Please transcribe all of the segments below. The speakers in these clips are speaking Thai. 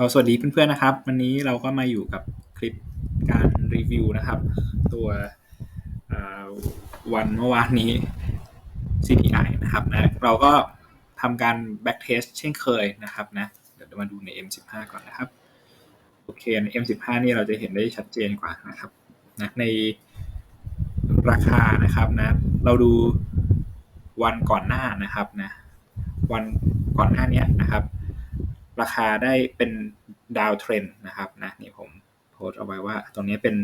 เราสวัสดีเพื่อนๆนะครับ วันนี้เราก็มาอยู่กับคลิปการรีวิวนะครับ ตัววันเมื่อวานนี้ CPI นะครับนะเราก็ทำการ back test เช่นเคยนะครับนะเดี๋ยวมาดูใน M15 ก่อนนะครับโอเคใน M15 นี่เราจะเห็นได้ชัดเจนกว่านะครับนะในราคานะครับนะเราดูวันก่อนหน้านะครับนะวันก่อนหน้านี้นะครับ ราคาได้เป็นดาวเทรนนะครับนะนี่ผมโพสเอาไว้ว่าตรงนี้เป็น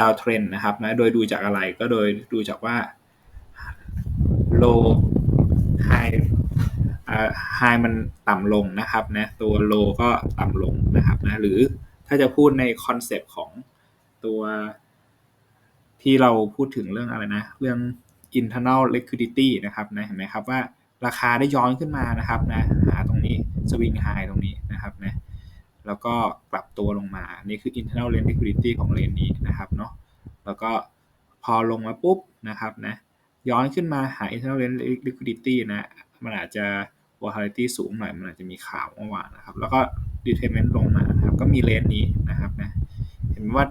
ดาวเทรนนะครับนะโดยดูจากอะไรก็โดยดูจากว่า low high ไฮมันต่ำลงนะครับนะตัวโลก็ต่ำลงนะครับนะหรือถ้าจะพูดในคอนเซปต์ของตัวที่เราพูดถึงเรื่องอะไรนะ เรื่อง internal liquidity นะครับนะเห็นไหมครับว่า ราคาได้ย้อนขึ้นมานะครับนะหาตรงนี้สวิงไฮตรงนี้นะครับนะแล้วก็กลับตัวลงมานี่คือ internal lane liquidity ของเลนนี้นะครับเนาะแล้วก็พอลงมาปุ๊บนะครับนะย้อนขึ้นมาหา internal lane liquidity นะมันอาจจะ volatility สูงหน่อยมันอาจจะมีข่าวเมื่อวานนะครับ แล้วก็ retracement ลงมาครับก็มีเลนนี้นะครับนะเห็นว่า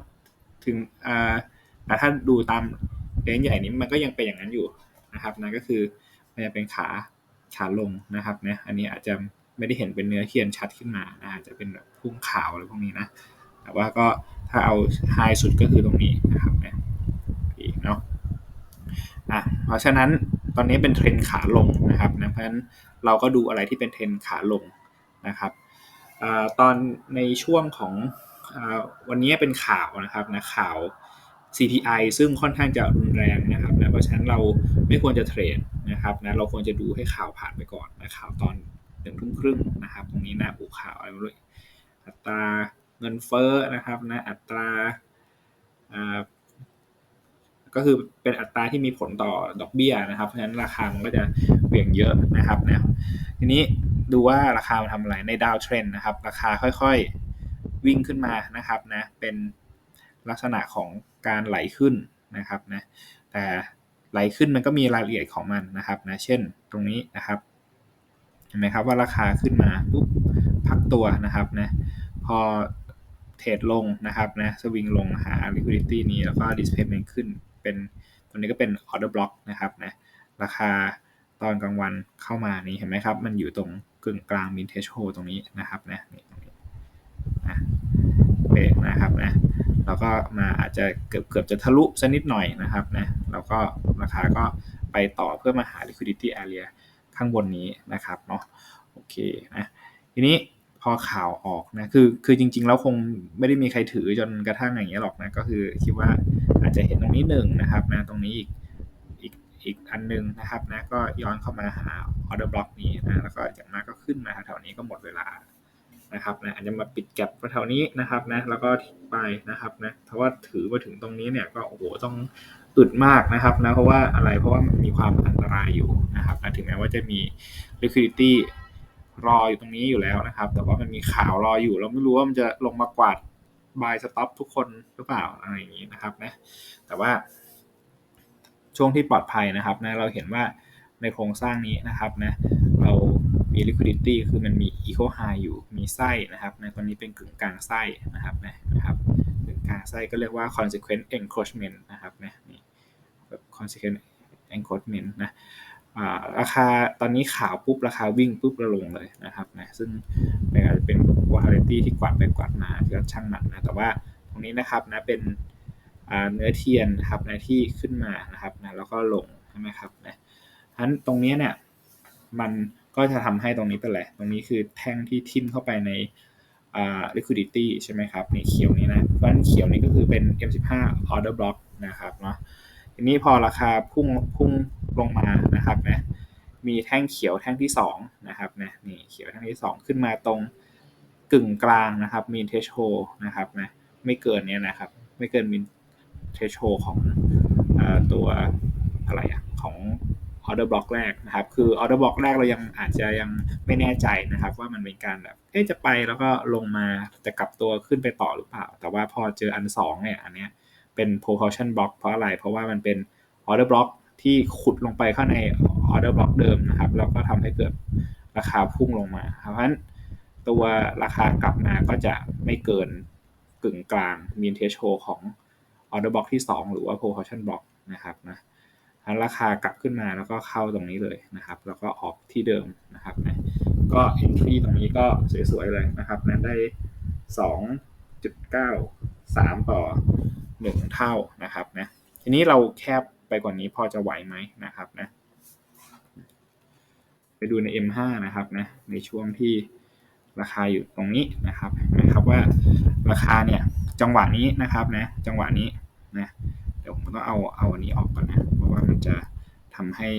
ถึงอ่าแต่ถ้าดูตามเลนใหญ่นี้มันก็ยังเป็นอย่างนั้นอยู่นะครับนะก็คือมันจะเป็นขา ขาลงนะครับเนี่ยอันนี้อาจจะไม่ได้เห็นเป็นเนื้อเทียนชัดขึ้นมาอาจจะเป็นแบบพุ่งขาวอะไรพวกนี้นะแต่ว่าก็ถ้าเอาไฮสุดก็คือตรงนี้นะครับเนี่ยเนาะอะเพราะฉะนั้นตอนนี้เป็นเทรนขาลงนะครับนะเพราะฉะนั้นเราก็ดูอะไรที่เป็นเทรนขาลงนะครับอตอนในช่วงของอวันนี้เป็นข่าวนะครับนะข่าว CPI ซึ่งค่อนข้างจะรุนแรงนะครับนะเพราะฉะนั้นเราไม่ควรจะเทรด นะครับนะเราควรจะดูให้ข่าวผ่านไปก่อนนะข่าวตอนหนึ่งทุ่มครึ่งนะครับ ตรงนี้นะอูข่าวอะไรด้วยอัตราเงินเฟ้อนะครับนะอัตราก็คือเป็นอัตราที่มีผลต่อดอกเบี้ยนะครับ เพราะฉะนั้นราคามันก็จะเบี่ยงเยอะนะครับนะทีนี้ดูว่าราคามันทำอะไรในดาวเทรนนะครับ ราคาค่อยๆวิ่งขึ้นมานะครับนะเป็นลักษณะของการไหลขึ้นนะครับนะแต่ ไหลขึ้นมันก็มีรายละเอียดของมันนะครับนะเช่นตรงนี้นะครับเห็นไหมครับว่าราคาขึ้นมาปุ๊บพักตัวนะครับนะพอเทรดลงนะครับนะสวิงลงหา liquidity นี้แล้วก็ displacement ขึ้นเป็นตัวนี้ก็เป็น order block นะครับนะราคาตอนกลางวันเข้ามานี้เห็นไหมครับ มันอยู่ตรงกึ่งกลาง min threshold ตรงนี้นะครับนะนี่ตรงนี้นะเบรกนะครับนะ แล้วก็มาอาจจะเกือบเกือบจะทะลุสักนิดหน่อยนะครับนะแล้วก็ราคาก็ไปต่อเพื่อมาหา liquidity area ข้างบนนี้นะครับเนาะโอเคนะทีนี้พอข่าวออกนะคือคือจริงๆแล้วคงไม่ได้มีใครถือจนกระทั่งอย่างเงี้ยหรอกนะก็คือคิดว่าอาจจะเห็นตรงนี้หนึ่งนะครับนะตรงนี้อีกอีกอีกอันนึงนะครับนะก็ย้อนเข้ามาหาออเดอร์บล็อกนี้นะแล้วก็จากนั้นก็ขึ้นมาแถวนี้ก็หมดเวลา นะครับนะอาจจะมาปิดแก็บแถวนี้นะครับนะแล้วก็ไปนะครับนะเพราะว่าถือมาถึงตรงนี้เนี่ยก็โอ้โหต้องอึดมากนะครับนะเพราะว่าอะไรเพราะว่ามันมีความอันตรายอยู่นะครับนะถึงแม้ว่าจะมี liquidity รออยู่ตรงนี้อยู่แล้วนะครับ แต่ว่ามันมีข่าวรออยู่ เราไม่รู้ว่ามันจะลงมากวาดบายสต็อปทุกคนหรือเปล่าอะไรอย่างนี้นะครับนะแต่ว่าช่วงที่ปลอดภัยนะครับนะเราเห็นว่าในโครงสร้างนี้นะครับนะเรา liquidity คือมันมี eco high อยู่ มีไส้นะครับในตอนนี้เป็นกึ่งกลางไส้นะครับนะนะครับกึ่งกลางไส้ก็เรียกว่า consequent encroachment นะครับนะนี่ consequent encroachment นะราคาตอนนี้ขาวปุ๊บ ราคาวิ่งปุ๊บระลงเลยนะครับนะซึ่งอาจจะเป็น volatility ที่กวาดไปกวาดมาก็ช่างมันนะแต่ว่าตรงนี้นะครับนะเป็นเนื้อเทียนนะครับนะที่ขึ้นมานะครับนะแล้วก็ลงใช่ไหมครับนะทั้นตรงนี้เนี่ยมัน ก็จะทำให้ตรงนี้เป็นแหละ ตรงนี้คือแท่งที่ทิ่มเข้าไปใน liquidity ใช่ไหมครับในเขียวนี้นะเพราะฉะนั้นเขียวนี้ก็คือเป็น M15 order block นะครับเนาะทีนี้พอราคาพุ่งพุ่งลงมานะครับนะมีแท่งเขียวแท่งที่2นะครับนะนี่เขียวแท่งที่ 2 ขึ้นมาตรงกึ่งกลางนะครับมีเทชโฮนะครับนะไม่เกินเนี้ยนะครับ ไม่เกินมินเทชโฮของอตัวอะไรอะของ ออเดอร์บล็อกแรกนะครับ คือออเดอร์บล็อกแรกเรายังอาจจะยังไม่แน่ใจนะครับ ว่ามันเป็นการแบบเอ๊จะไปแล้วก็ลงมาจะกลับตัวขึ้นไปต่อหรือเปล่า แต่ว่าพอเจออัน2เนี่ยอันเนี้ยเป็น propulsion block เพราะอะไร เพราะว่ามันเป็น order block ที่ขุดลงไปข้างใน order block เดิมนะครับ แล้วก็ทำให้เกิดราคาพุ่งลงมา เพราะฉะนั้นตัวราคากลับมาก็จะไม่เกินกึ่งกลางมีนเทชโชของ order block ที่ 2 หรือว่า propulsion block นะครับนะ ราคากลับขึ้นมาแล้วก็เข้าตรงนี้เลยนะครับ แล้วก็ออกที่เดิมนะครับนะก็ entry ตรงนี้ก็สวยๆเลยนะครับนั้นได้ 2.93 ต่อ 1 เท่านะครับนะทีนี้เราแคบไปกว่านี้พอจะไหวไหมนะครับนะไปดูใน M5 นะครับนะในช่วงที่ราคาอยู่ตรงนี้นะครับนะครับว่าราคาเนี่ยจังหวะนี้นะครับนะจังหวะนี้นะ เดี๋ยวผมต้องเอาเอาอันนี้ออกก่อนนะ เพราะว่ามันจะทำให้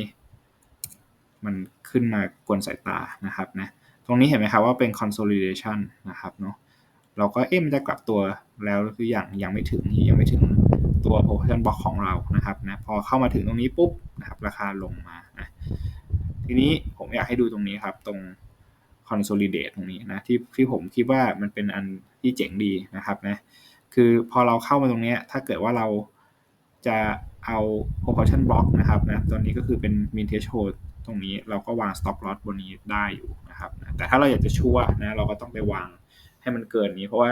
มันขึ้นมากวนสายตานะครับนะ ตรงนี้เห็นไหมครับว่าเป็น consolidation นะครับเนาะ เราก็เอ๊ะมันจะกลับตัวแล้วหรืออยังยังไม่ถึงยังไม่ถึงตัว position block ของเรานะครับนะ พอเข้ามาถึงตรงนี้ปุ๊บนะครับราคาลงมานะ ทีนี้ผมอยากให้ดูตรงนี้ครับตรง consolidate ตรงนี้นะที่ที่ผมคิดว่ามันเป็นอันที่เจ๋งดีนะครับนะคือพอเราเข้ามาตรงนี้ถ้าเกิดว่าเรา จะเอา proportion block นะครับนะตัวนี้ก็คือเป็น min threshold ตรงนี้เราก็วาง stop loss บนนี้ได้อยู่นะครับนะแต่ถ้าเราอยากจะชัวนะเราก็ต้องไปวางให้มันเกินนี้ เพราะว่า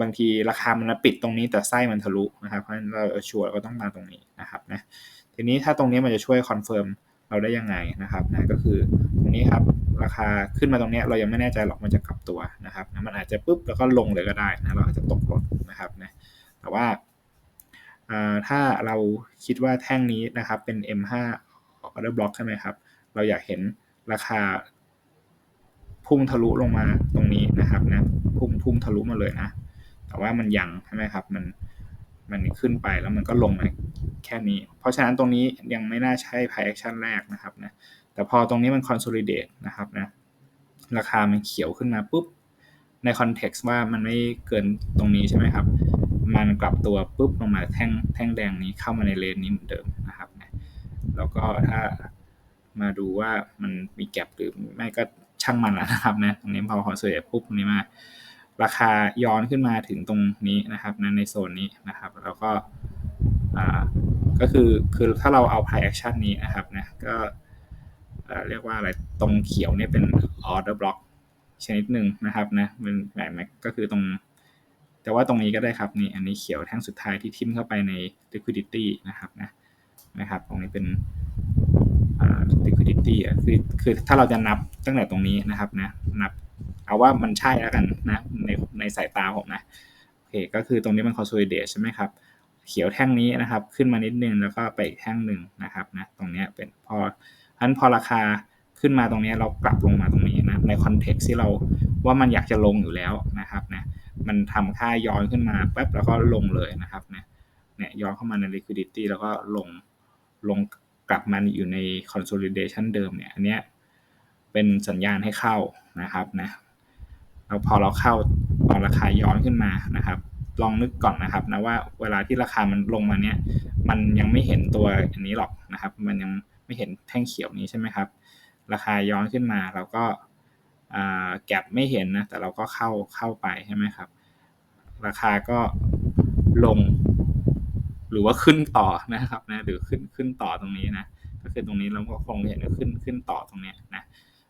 บางทีราคามันปิดตรงนี้แต่ไส้มันทะลุนะครับเพราะฉะนั้นเราชัวร์ก็ต้องมาตรงนี้นะครับนะทีนี้ถ้าตรงนี้มันจะช่วยคอนเฟิร์มเราได้ยังไงนะครับนะก็คือตรงนี้ครับราคาขึ้นมาตรงนี้เรายังไม่แน่ใจหรอกมันจะกลับตัวนะครับนะมันอาจจะปุ๊บแล้วก็ลงเลยก็ได้นะเราอาจจะตกรถนะครับนะแต่ว่า ถ้าเราคิดว่าแท่งนี้นะครับเป็น M5 order block ใช่ไหมครับ เราอยากเห็นราคาพุ่งทะลุลงมาตรงนี้นะครับนะพุ่งพุ่งทะลุมาเลยนะ แต่ว่ามันยังใช่ไหมครับ มันมันขึ้นไปแล้วมันก็ลงมาแค่นี้ เพราะฉะนั้นตรงนี้ยังไม่น่าใช่ price action แรกนะครับนะ แต่พอตรงนี้มัน consolidate นะครับนะ ราคามันเขียวขึ้นมาปุ๊บ ในคอนเท็กซ์ว่ามันไม่เกินตรงนี้ใช่ไหมครับ มันกลับตัวปุ๊บลงมาแท่งแท่งแดงนี้เข้ามาในเลนนี้เหมือนเดิมนะครับนะแล้วก็ถ้ามาดูว่ามันมีแก็บหรือไม่ก็ช่างมันนะครับนะตรงนี้พอคอนโซลปุ๊บตรงนี้มา ราคาย้อนขึ้นมาถึงตรงนี้นะครับนะในโซนนี้นะครับ แล้วก็ก็คือคือถ้าเราเอา price action นี้นะครับนะก็เรียกว่าอะไรตรงเขียวเนี่ยเป็น order block ชนิดหนึ่งนะครับนะมันแบบก็คือตรง แต่ว่าตรงนี้ก็ได้ครับนี่อันนี้เขียวแท่งสุดท้ายที่ทิมเข้าไปใน liquidity นะครับนะนะครับ ตรงนี้เป็น liquidity คือคือถ้าเราจะนับตั้งแต่ตรงนี้นะครับนะนับเอาว่ามันใช่แล้วกันนะในในสายตาผมนะโอเคก็คือตรงนี้มัน consolidate ใช่ไหมครับ เขียวแท่งนี้นะครับ ขึ้นมานิดนึงแล้วก็ไปอีกแท่งหนึ่งนะครับนะตรงนี้เป็นพออันพอราคาขึ้นมาตรงนี้เรากลับลงมาตรงนี้นะในคอนเท็กซ์ที่เราว่ามันอยากจะลงอยู่แล้วนะครับนะ มันทำค่าย้อนขึ้นมาแป๊บแล้วก็ลงเลยนะครับนะเนี่ยย้อนเข้ามาใน liquidity แล้วก็ลงลงกลับมาอยู่ใน consolidation เดิมเนี่ยอันเนี้ยเป็นสัญญาณให้เข้านะครับนะแล้วพอเราเข้าตอนราคาย้อนขึ้นมานะครับ ลองนึกก่อนนะครับนะว่าเวลาที่ราคามันลงมาเนี้ยมันยังไม่เห็นตัวอันนี้หรอกนะครับ มันยังไม่เห็นแท่งเขียวนี้ใช่ไหมครับ ราคาย้อนขึ้นมาเราก็ แก็บไม่เห็นนะ แต่เราก็เข้าเข้าไปใช่ไหมครับ ราคาก็ลง หรือว่าขึ้นต่อนะครับนะหรือขึ้นขึ้นต่อตรงนี้นะ ก็คือตรงนี้เราก็คงเห็นขึ้นขึ้นต่อตรงนี้นะ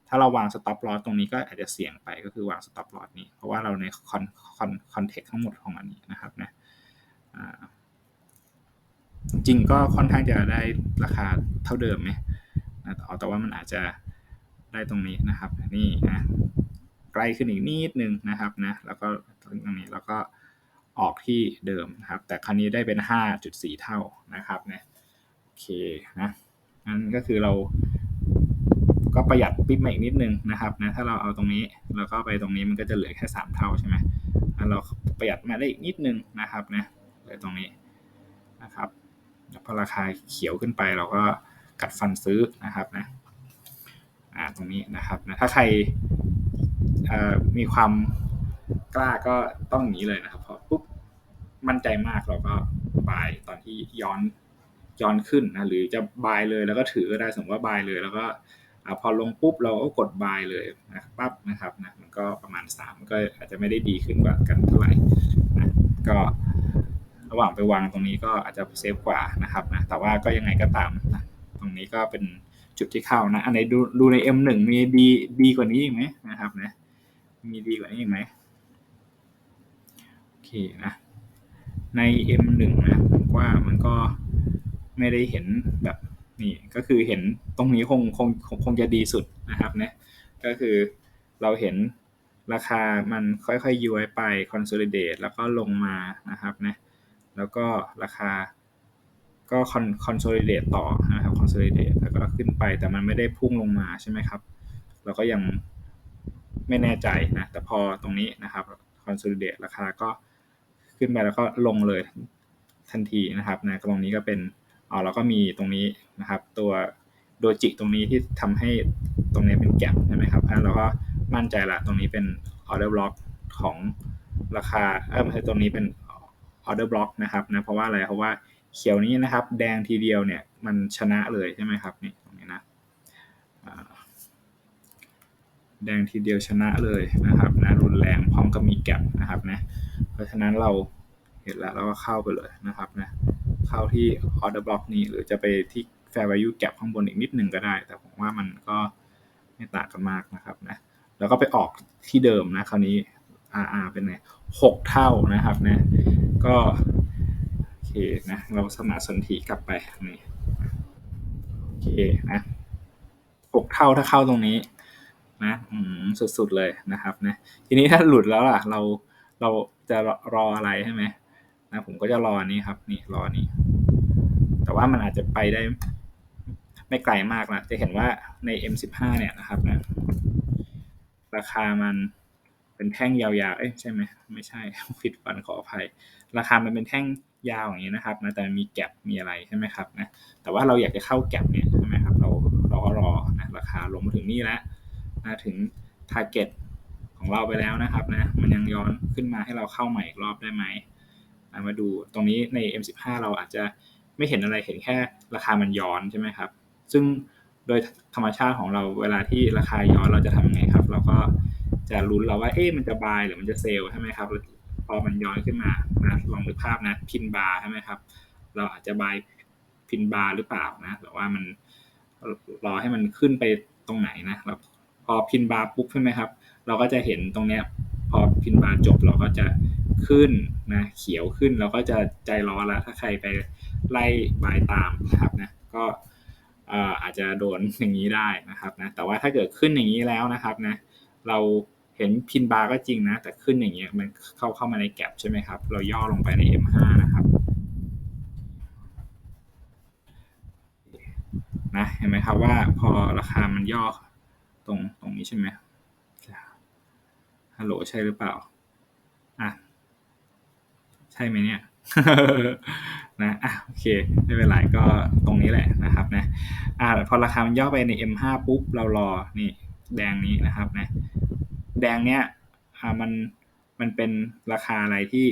ถ้าเราวางสต็อปลอสตรงนี้ก็อาจจะเสี่ยงไปก็คือวางสต็อปลอสนี้ เพราะว่าเราในคอนคอนคอนเทกต์ทั้งหมดของอันนี้นะครับนะจริงก็ค่อนข้างจะได้ราคาเท่าเดิมไหมนะแต่ว่ามันอาจจะ ได้ตรงนี้นะครับ นี่นะใกลขึ้นอีกนิดนึงนะครับนะแล้วก็ตรงนี้แล้วก็ออกที่เดิมนะครับ แต่ครั้นี้ได้เป็น 5.4 เท่านะครับนะโอเคนะนั่นก็คือเราก็ประหยัดปิ๊บมาอีกนิดนึงนะครับนะถ้าเราเอาตรงนี้แล้วก็ไปตรงนี้มันก็จะเหลือแค่ 3 เท่าใช่ไหมเราประหยัดมาได้อีกนิดนึงนะครับนะเหลือตรงนี้นะครับพอราคาเขียวขึ้นไปเราก็กัดฟันซื้อนะครับนะ อ่าตรงนี้นะครับนะถ้าใครมีความกล้าก็ต้องหนีเลยนะครับพอปุ๊บมั่นใจมากเราก็บายตอนที่ย้อนย้อนขึ้นนะหรือจะบายเลยแล้วก็ถือก็ได้สมมติว่าบายเลย แล้วก็พอลงปุ๊บเราก็กดบายเลยนะปั๊บนะครับนะมันก็ประมาณ3ก็อาจจะไม่ได้ดีขึ้นกว่ากันเท่าไหร่นะก็ระหว่างไปวางตรงนี้ก็อาจจะเซฟกว่านะครับนะแต่ว่าก็ยังไงก็ตามนะตรงนี้ก็เป็น จุดที่เข้านะ อันไหนดูดูใน M1 มีดีดีกว่านี้อีกไหมนะครับนะมีดีกว่านี้อีกไหมโอเคนะใน M1 นะผมว่ามันก็ไม่ได้เห็นแบบนี่ก็คือเห็นตรงนี้คงคงคงจะดีสุดนะครับนี่ยก็คือเราเห็นราคามันค่อยๆย้วยไป consolidate แล้วก็ลงมานะครับนะแล้วก็ราคาก็ consolidate ต่อ ครับ consolidate แล้วก็ขึ้นไปแต่มันไม่ได้พุ่งลงมาใช่ไหมครับ เราก็ยังไม่แน่ใจนะ แต่พอตรงนี้นะครับ consolidate ราคาก็ขึ้นไปแล้วก็ลงเลยทันทีนะครับนะตรงนี้ก็เป็นอ๋อแล้วก็มีตรงนี้นะครับ ตัวโดจิตรงนี้ที่ทำให้ตรงนี้เป็นแกลบใช่ไหมครับเราก็มั่นใจละตรงนี้เป็นออเดอร์บล็อกของราคาเออไม่ใช่ตรงนี้เป็นออเดอร์บล็อกนะครับนะเพราะว่าอะไรเพราะว่าเขียวนี้นะครับ แดงทีเดียวเนี่ย มันชนะเลยใช่ไหมครับนี่ตรงนี้นะแดงทีเดียวชนะเลยนะครับนะรุนแรงพร้อมกับมีแกลบนะครับนะเพราะฉะนั้นเราเห็นแล้วเราก็เข้าไปเลยนะครับนะเข้าที่ order block นี้หรือจะไปที่ fair value gap ข้างบนอีกนิดหนึ่งก็ได้ แต่ผมว่ามันก็ไม่ต่างกันมากนะครับนะแล้วก็ไปออกที่เดิมนะคราวนี้ RR เป็นไงหกเท่านะครับนะก็โอเคนะเราสมาสนธิกลับไปนี่ เคนะหกเท่าถ้าเข้าตรงนี้ นะอืมสุดๆเลยนะครับนะทีนี้ถ้าหลุดแล้วล่ะ เราเราจะรออะไรใช่ไหมนะผมก็จะรอนี้ครับ นี่รอนี้ แต่ว่ามันอาจจะไปได้ ไม่ไกลมากนะจะเห็นว่าใน M15 เนี่ยนะครับนะราคามันเป็นแท่งยาวๆ เอ้ยใช่ไหมไม่ใช่ผิดวันขออภัย ราคามันเป็นแท่งยาวอย่างนี้นะครับนะแต่มีแกลบมีอะไรใช่ไหมครับนะแต่ว่าเราอยากจะเข้าแกลบเนี่ย ราคาลงมาถึงนี่แล้วนะถึง target ของเราไปแล้วนะครับนะมันยังย้อนขึ้นมาให้เราเข้าใหม่อีกรอบได้ไหมมาดูตรงนี้ใน M15 เราอาจจะไม่เห็นอะไรเห็นแค่ราคามันย้อนใช่ไหมครับ ซึ่งโดยธรรมชาติของเราเวลาที่ราคาย้อนเราจะทำไงครับ เราก็จะลุ้นเราว่าเอ๊ะมันจะบายหรือมันจะเซลใช่ไหมครับพอมันย้อนขึ้นมานะลองนึกภาพนะพินบาร์ใช่ไหมครับ เราอาจจะบายพินบาร์หรือเปล่านะหรือว่ามัน รอให้มันขึ้นไปตรงไหนนะเราพอพินบาร์ปุ๊บใช่ไหมครับ เราก็จะเห็นตรงเนี้ย พอพินบาร์จบเราก็จะขึ้นนะเขียวขึ้นเราก็จะใจร้อนแล้วถ้าใครไปไล่บายตามนะครับนะก็อาจจะโดนอย่างนี้ได้นะครับนะแต่ว่าถ้าเกิดขึ้นอย่างนี้แล้วนะครับนะเราเห็นพินบาร์ก็จริงนะ แต่ขึ้นอย่างเงี้ยมันเข้าเข้ามาในแกลบใช่ไหมครับ เราย่อลงไปใน M5 นะครับ นะเห็นไหมครับว่าพอราคามันย่อตรงตรงนี้ใช่ไหมฮัลโหลใช่หรือเปล่าอะใช่ไหมเนี่ยนะอะโอเคไม่เป็นไรก็ตรงนี้แหละนะครับนะอ่าพอราคามันย่อไปใน M5 ปุ๊บเรารอนี่แดงนี้นะครับนะแดงเนี้ยอ่ามันมันเป็นราคาอะไรที่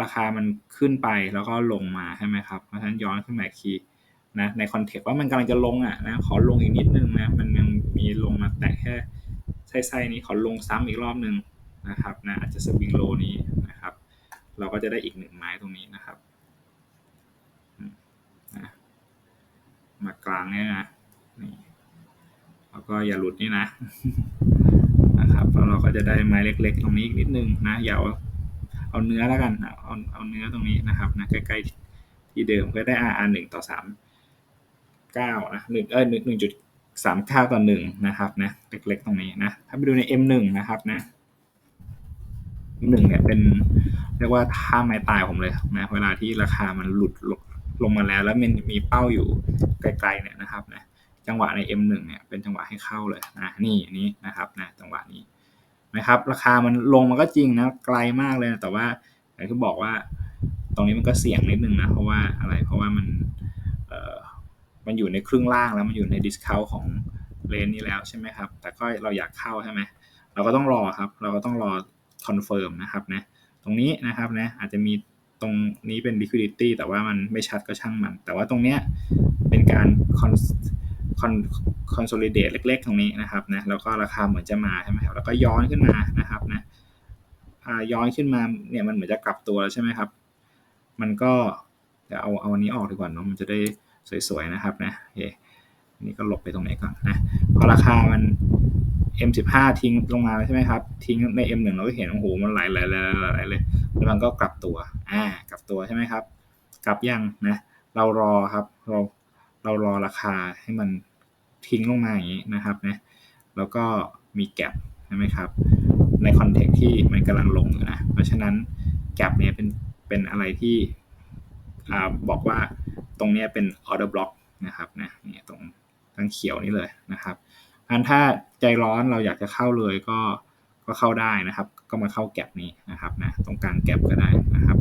ราคามันขึ้นไปแล้วก็ลงมาใช่ไหมครับเพราะฉะนั้นย้อนขึ้นมาคี นะในคอนเทกต์ว่ามันกำลังจะลงอะนะขอลงอีกนิดนึงนะมันยังมีลงมาแตะแค่ไส้ๆนี้ขอลงซ้ำอีกรอบนึงนะครับนะอาจจะสวิงโลนี้นะครับ เราก็จะได้อีกหนึ่งไม้ตรงนี้นะครับนะมากลางเนี่ยนะนี่แล้วก็อย่าหลุดนี่นะนะครับแล้วเราก็จะได้ไม้เล็กๆ ตรงนี้อีกนิดนึงนะอย่าเอาเอาเนื้อแล้วกันเอาเอาเนื้อตรงนี้นะครับนะใกล้ๆที่เดิมก็ได้ R หนึ่งต่อสาม เก้านะหนึ่งเออหนึ่งจุดสามข้าต่อหนึ่งนะครับนะเล็กๆตรงนี้นะถ้าไปดูใน M หนึ่งนะครับนะหนึ่งเนี่ยเป็นเรียกว่าท่าไม้ตายผมเลยนะเวลาที่ราคามันหลุดลงมาแล้ว แล้วมันมีเป้าอยู่ไกลๆเนี่ยนะครับนะจังหวะใน M1 เนี่ยเป็นจังหวะให้เข้าเลยนะนี่นี้นะครับนะจังหวะนี้นะครับ ราคามันลงมันก็จริงนะไกลมากเลยนะแต่ว่าอย่างที่บอกว่าตรงนี้มันก็เสี่ยงนิดนึงนะเพราะว่าอะไรเพราะว่ามัน มันอยู่ในครึ่งล่างแล้วมันอยู่ในดิสคาวของเลนนี้แล้วใช่ไหมครับ แต่ก็เราอยากเข้าใช่ไหมเราก็ต้องรอครับ เราก็ต้องรอคอนเฟิร์มนะครับนะ ตรงนี้นะครับนะอาจจะมีตรงนี้เป็น liquidity แต่ว่ามันไม่ชัดก็ช่างมัน แต่ว่าตรงเนี้ยเป็นการ consolidate เล็ก ๆ ตรงนี้นะครับนะ แล้วก็ราคาเหมือนจะมาใช่ไหมครับ แล้วก็ย้อนขึ้นมานะครับนะย้อนขึ้นมาเนี่ยมันเหมือนจะกลับตัวแล้วใช่ไหมครับ มันก็จะเอาเอาอันนี้ออกดีกว่าเนาะ มันจะได้ สวยๆนะครับนะโอเคนี่ก็หลบไปตรงไหนก่อนนะพอราคามัน M15 ทิ้งลงมาใช่ไหมครับ ทิ้งใน M1 เราก็เห็นโอ้โหมันไหลไหลไหลไหลเลยแล้วมันก็กลับตัวอ่ากลับตัวใช่ไหมครับ กลับยังนะเรารอครับเราเรารอราคาให้มันทิ้งลงมาอย่างนี้นะครับนะแล้วก็มีแกลบใช่ไหมครับ ในคอนเทกต์ที่มันกำลังลงอยู่นะเพราะฉะนั้นแกลบเนี้ยเป็นเป็นอะไรที่ บอกว่าตรงนี้เป็น order block นะครับนะนี่ตรงทั้งเขียวนี่เลยนะครับอันถ้าใจร้อนเราอยากจะเข้าเลยก็ก็เข้าได้นะครับ ก็มาเข้าแก็บนี้นะครับนะตรงกลางแก็บก็ได้นะครับ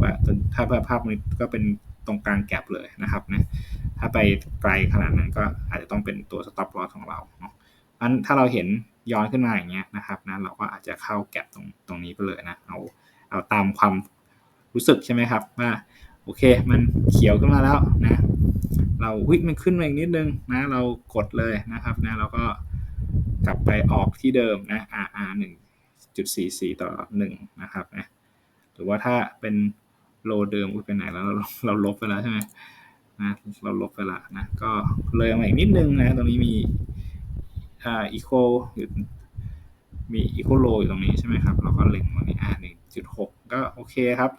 ว่าถ้าภาพนี้ก็เป็นตรงกลางแก็บเลยนะครับนะถ้าไปไกลขนาดนั้นก็อาจจะต้องเป็นตัว stop loss ของเราเนาะอันถ้าเราเห็นย้อนขึ้นมาอย่างเงี้ยนะครับนะเราก็อาจจะเข้าแก็บตรงตรงนี้ไปเลยนะเอาเอาตามความรู้สึกใช่ไหมครับว่า โอเค มันเขียวขึ้นมาแล้วนะ เราวิมันขึ้นมาอีกนิดนึงนะ เรากดเลยนะครับนะเราก็กลับไปออกที่เดิมนะ RR 1.44 ต่อ 1 นะครับนะหรือว่าถ้าเป็นโลเดิมอุ้ยไปไหนแล้วเราเราลบไปแล้วใช่ไหมนะเราลบไปละนะ ก็เลยมาอีกนิดนึงนะ ตรงนี้มีอ่าอีโคอยู่มีอีโคโลอยู่ตรงนี้ใช่ไหมครับ เราก็เล็งมาใน R 1.6ก็โอเคครับ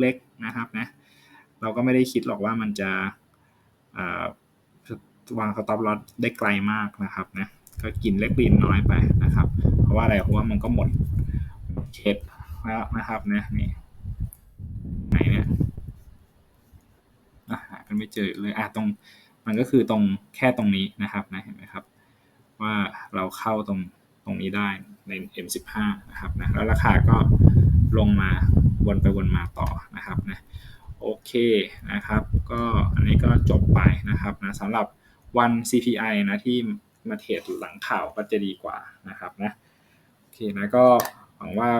เล็กๆนะครับนะ เราก็ไม่ได้คิดหรอกว่ามันจะวางสต็อปลอสได้ไกลมากนะครับนะก็กินเล็กดินน้อยไปนะครับ เพราะว่าอะไรเพราะว่ามันก็หมดเชฟแล้วนะครับนะนี่ไหนเนี่ยหากันไม่เจอเลยอะตรงมันก็คือตรงแค่ตรงนี้นะครับนะเห็นไหมครับ ว่าเราเข้าตรงตรงนี้ได้ใน M15 นะครับนะแล้วราคาก็ลงมาวนไปวนมาต่อนะครับนะ โอเคนะครับ ก็อันนี้ก็จบไปนะครับนะสำหรับวัน CPI นะที่มาเทรดหลังข่าวก็จะดีกว่านะครับนะโอเคนะก็หวังว่า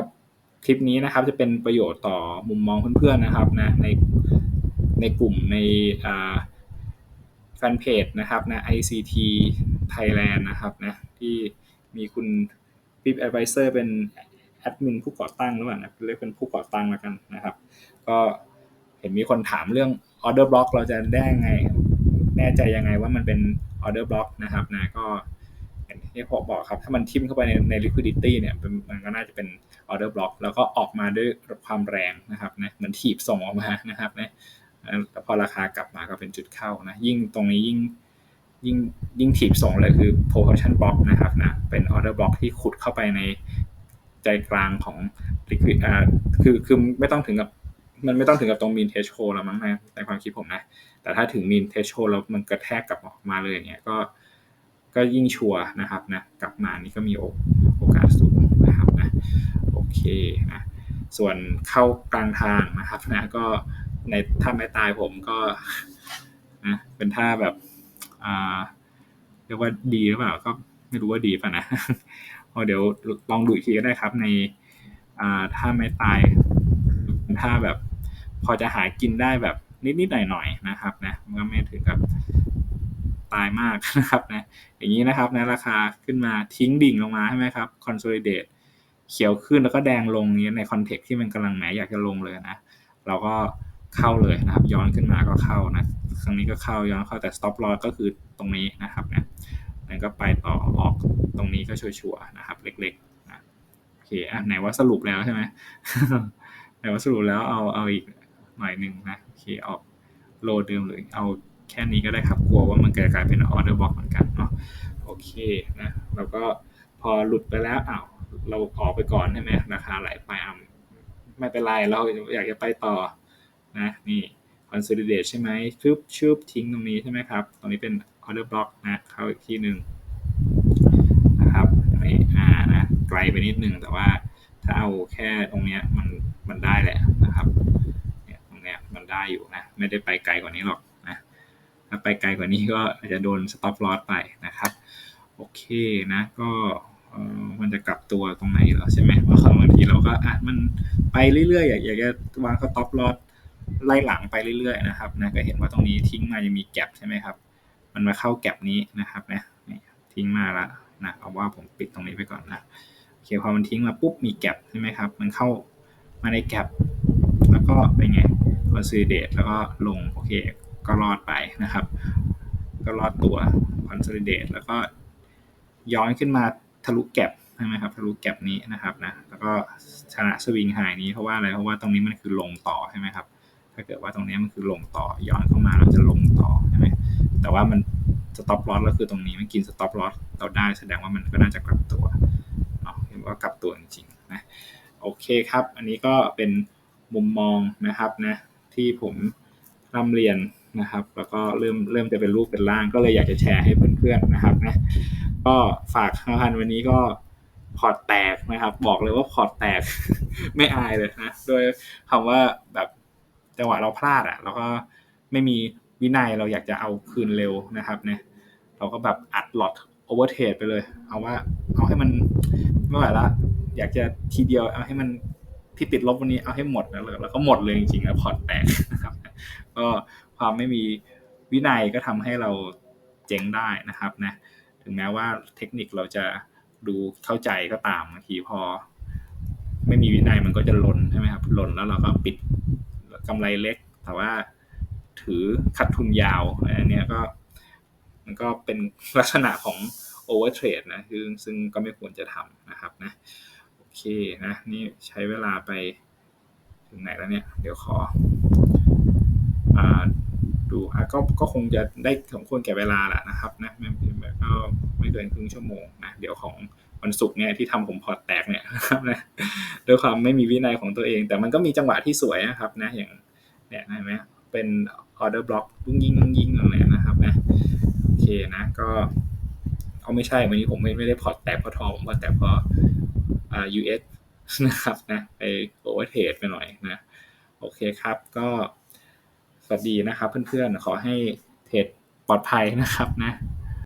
คลิปนี้นะครับจะเป็นประโยชน์ต่อมุมมองเพื่อนๆนะครับนะในในกลุ่มในแฟนเพจนะครับนะ ICT Thailand นะครับนะที่มีคุณปิ๊บแอดไวเซอร์เป็นแอดมินผู้ก่อตั้งหรือเปล่านะเรียกเป็นผู้ก่อตั้งแล้วกันนะครับ ก็ เห็นมีคนถามเรื่องออเดอร์บล็อกเราจะได้ไง แน่ใจยังไงว่ามันเป็นออเดอร์บล็อกนะครับนะก็อย่างที่ผมบอกครับ ถ้ามันทิมเข้าไปในใน liquidity เนี่ยมันก็น่าจะเป็นออเดอร์บล็อกแล้วก็ออกมาด้วยความแรงนะครับนะเหมือนถีบส่งออกมานะครับนะแล้วพอราคากลับมาก็เป็นจุดเข้านะยิ่งตรงนี้ยิ่งยิ่งยิ่งถีบส่งเลยคือ position block นะครับนะเป็น order block ที่ขุดเข้าไปในใจกลางของ liquid อ่าคือคือไม่ต้องถึงกับ มันไม่ต้องถึงกับตรง mean threshold แล้วมั้งนะในความคิดผมนะ แต่ถ้าถึง mean threshold แล้วมันกระแทกกลับออกมาเลยอย่างเงี้ยก็ก็ยิ่งชัวร์นะครับนะกลับมานี่ก็มีโอกาสสูงนะครับนะโอเคนะส่วนเข้ากลางทางนะครับนะก็ในถ้าไม่ตายผมก็นะเป็นท่าแบบอ่าเรียกว่าดีหรือเปล่าก็ไม่รู้ว่าดีป่ะนะเดี๋ยวลองดูอีกทีก็ได้ครับในอ่าถ้าไม่ตายถ้าแบบ พอจะหากินได้แบบนิดๆหน่อยๆนะครับนะมันก็ไม่ถึงกับตายมากนะครับนะอย่างนี้นะครับนะราคาขึ้นมาทิ้งดิ่งลงมาใช่ไหมครับ consolidate เขียวขึ้นแล้วก็แดงลงนี้ในคอนเทกต์ที่มันกำลังแหมอยากจะลงเลยนะเราก็เข้าเลยนะครับ ย้อนขึ้นมาก็เข้านะครั้งนี้ก็เข้าย้อนเข้าแต่ stop loss ก็คือตรงนี้นะครับนะนั่นก็ไปต่อออกตรงนี้ก็ชัวร์ๆนะครับ เล็กๆนะโอเคอะไหนว่าสรุปแล้วใช่ไหมไหนว่าสรุปแล้วเอาเอาอีก หน่อยหนึ่งนะโอเคออกโลเดิมเลยเอาแค่นี้ก็ได้ครับกลัวว่ามันจะกลายเป็นออเดอร์บล็อกเหมือนกันเนาะโอเคนะแล้วก็พอหลุดไปแล้วอ้าวเราออกไปก่อนใช่ไหมราคาไหลไปอะไม่เป็นไรเราอยากจะไปต่อนะนี่ consolidate ใช่ไหมชึบชึบทิ้งตรงนี้ใช่ไหมครับ ตรงนี้เป็น order block นะเข้าอีกที่หนึ่งนะครับนี่อ่านะไกลไปนิดนึงแต่ว่าถ้าเอาแค่ตรงเนี้ยมันมันได้แหละนะครับ ได้อยู่นะ ไม่ได้ไปไกลกว่านี้หรอกนะถ้าไปไกลกว่านี้ก็อาจจะโดน stop loss ไปนะครับ โอเคนะก็มันจะกลับตัวตรงไหนหรอใช่ไหมบางทีเราก็อะมันไปเรื่อยๆอยากจะวางสต็อปลอสไล่หลังไปเรื่อยๆนะครับนะก็เห็นว่าตรงนี้ทิ้งมายังมีแก็บใช่ไหมครับ มันมาเข้าแก็บนี้นะครับนะทิ้งมาละนะเอาว่าผมปิดตรงนี้ไปก่อนนะโอเคพอมันทิ้งมาปุ๊บมีแก็บใช่ไหมครับ มันเข้ามาในแก็บแล้วก็เป็นไง คอนซีเดตแล้วก็ลงโอเคก็รอดไปนะครับ ก็รอดตัวคอนซีเดตแล้วก็ย้อนขึ้นมาทะลุแก็บใช่ไหมครับทะลุแก็บนี้นะครับนะแล้วก็ชนะสวิงไฮนี้เพราะว่าอะไรเพราะว่าตรงนี้มันคือลงต่อใช่ไหมครับถ้าเกิดว่าตรงนี้มันคือลงต่อย้อนเข้ามาเราจะลงต่อใช่ไหมแต่ว่ามันสต็อปลอสก็คือตรงนี้มันกินสต็อปลอสเราได้แสดงว่ามันก็น่าจะกลับตัวเนาะเห็นว่ากลับตัวจริงๆนะโอเคครับ อันนี้ก็เป็นมุมมองนะครับนะ ที่ผมร่ำเรียนนะครับ แล้วก็เริ่มเริ่มจะเป็นรูปเป็นร่าง ก็เลยอยากจะแชร์ให้เพื่อนๆนะครับนะก็ฝากทางพันวันนี้ก็พอร์ตแตกนะครับ บอกเลยว่าพอร์ตแตกไม่อายเลยนะโดยคำว่าแบบจังหวะเราพลาดอะ่ะแล้วก็ไม่มีวินัยเราอยากจะเอาคืนเร็วนะครับเนี่ยเราก็แบบอัดหลอดโอเวอร์เทรดไปเลย เอาว่าเอาให้มันไม่ไหวละอยากจะทีเดียวเอาให้มัน ที่ติดลบวันนี้เอาให้หมดแล้วแล้วก็หมดเลยจริงๆแล้วพอร์ตแตกนะครับ ก็ความไม่มีวินัยก็ทำให้เราเจ๊งได้นะครับนะถึงแม้ว่าเทคนิคเราจะดูเข้าใจก็ตามบางทีพอ ไม่มีวินัยมันก็จะหล่นใช่ไหมครับหล่นแล้วเราก็ปิดกำไรเล็ก แต่ว่าถือขาดทุนยาวอันนี้ก็มันก็เป็นลักษณะของโอเวอร์เทรดนะคือซึ่งก็ไม่ควรจะทำนะครับนะ เคนะ นี่ใช้เวลาไปถึงไหนแล้วเนี่ย เดี๋ยวขออดูอะก็ก็คงจะได้สมควรแก่เวลาแหละนะครับนะไม่ก็ไม่เกินครึ่งชั่วโมงนะเดี๋ยวของวันศุกร์เนี่ยที่ทำผมพอร์ตแตกเนี่ยนะครับนะด้วยความไม่มีวินัยของตัวเอง แต่มันก็มีจังหวะที่สวยนะครับนะอย่างเนี่ยเห็นไหมเป็นออเดอร์บล็อกยุ่งยิงยุ่งยิงอะไรนะครับนะโอเคนะก็เอาไม่ใช่วันนี้ผมไม่ไม่ได้พอร์ตแตกเพราะทองผมพอร์ตแตกเพราะอ่า US นะครับนะไปโอเวอร์เทรดไปหน่อยนะโอเคครับก็สวัสดีนะครับเพื่อนๆ ขอให้เทรดปลอดภัยนะครับนะ